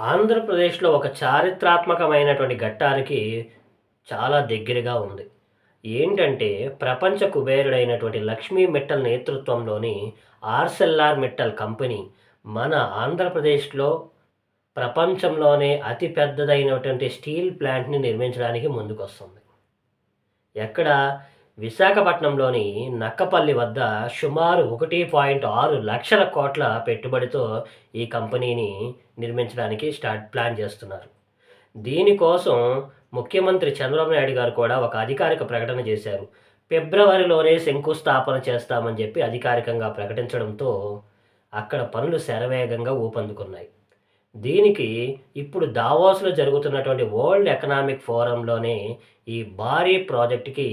ఆంధ్రప్రదేశ్లో ఒక చారిత్రాత్మకమైనటువంటి ఘట్టానికి చాలా దగ్గరగా ఉంది. ఏంటంటే ప్రపంచ కుబేరుడైనటువంటి లక్ష్మీ మిట్టల్ నేతృత్వంలోని ఆర్సెల్ఆర్ మిట్టల్ కంపెనీ మన ఆంధ్రప్రదేశ్లో ప్రపంచంలోనే అతి పెద్దదైనటువంటి స్టీల్ ప్లాంట్ని నిర్మించడానికి ముందుకొస్తుంది. ఎక్కడ విశాఖపట్నంలోని నక్కపల్లి వద్ద సుమారు ఒకటి పాయింట్ ఆరు లక్షల కోట్ల పెట్టుబడితో ఈ కంపెనీని నిర్మించడానికి స్టార్ట్ ప్లాన్ చేస్తున్నారు. దీనికోసం ముఖ్యమంత్రి చంద్రబాబు నాయుడు గారు కూడా ఒక అధికారిక ప్రకటన చేశారు. ఫిబ్రవరిలోనే శంకుస్థాపన చేస్తామని చెప్పి అధికారికంగా ప్రకటించడంతో అక్కడ పనులు శరవేగంగా ఊపందుకున్నాయి. దీనికి ఇప్పుడు దావోస్లో జరుగుతున్నటువంటి వరల్డ్ ఎకనామిక్ ఫోరంలోనే ఈ భారీ ప్రాజెక్టుకి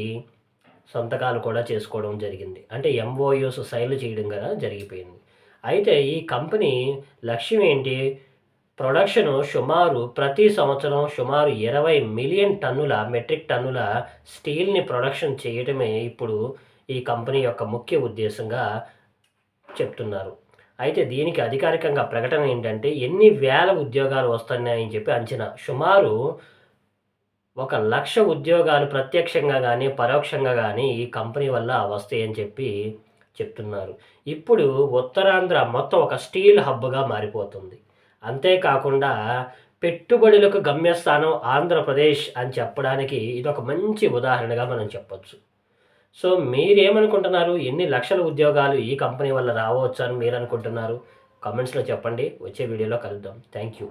సంతకాలు కూడా చేసుకోవడం జరిగింది. అంటే ఎంఓయూస్ సైన్లు చేయడం కదా జరిగిపోయింది. అయితే ఈ కంపెనీ లక్ష్యం ఏంటి? ప్రొడక్షన్ సుమారు ప్రతి సంవత్సరం సుమారు ఇరవై మిలియన్ టన్నుల మెట్రిక్ టన్నుల స్టీల్ని ప్రొడక్షన్ చేయడమే ఇప్పుడు ఈ కంపెనీ యొక్క ముఖ్య ఉద్దేశంగా చెప్తున్నారు. అయితే దీనికి అధికారికంగా ప్రకటన ఏంటంటే ఎన్ని వేల ఉద్యోగాలు వస్తున్నాయని చెప్పి అంచనా. సుమారు ఒక లక్ష ఉద్యోగాలు ప్రత్యక్షంగా కానీ పరోక్షంగా కానీ ఈ కంపెనీ వల్ల వస్తాయని చెప్పి చెప్తున్నారు. ఇప్పుడు ఉత్తరాంధ్ర మొత్తం ఒక స్టీల్ హబ్గా మారిపోతుంది. అంతేకాకుండా పెట్టుబడులకు గమ్యస్థానం ఆంధ్రప్రదేశ్ అని చెప్పడానికి ఇది ఒక మంచి ఉదాహరణగా మనం చెప్పొచ్చు. సో మీరేమనుకుంటున్నారు? ఎన్ని లక్షల ఉద్యోగాలు ఈ కంపెనీ వల్ల రావచ్చు అని మీరు అనుకుంటున్నారు కామెంట్స్లో చెప్పండి. వచ్చే వీడియోలో కలుద్దాం. Thank you.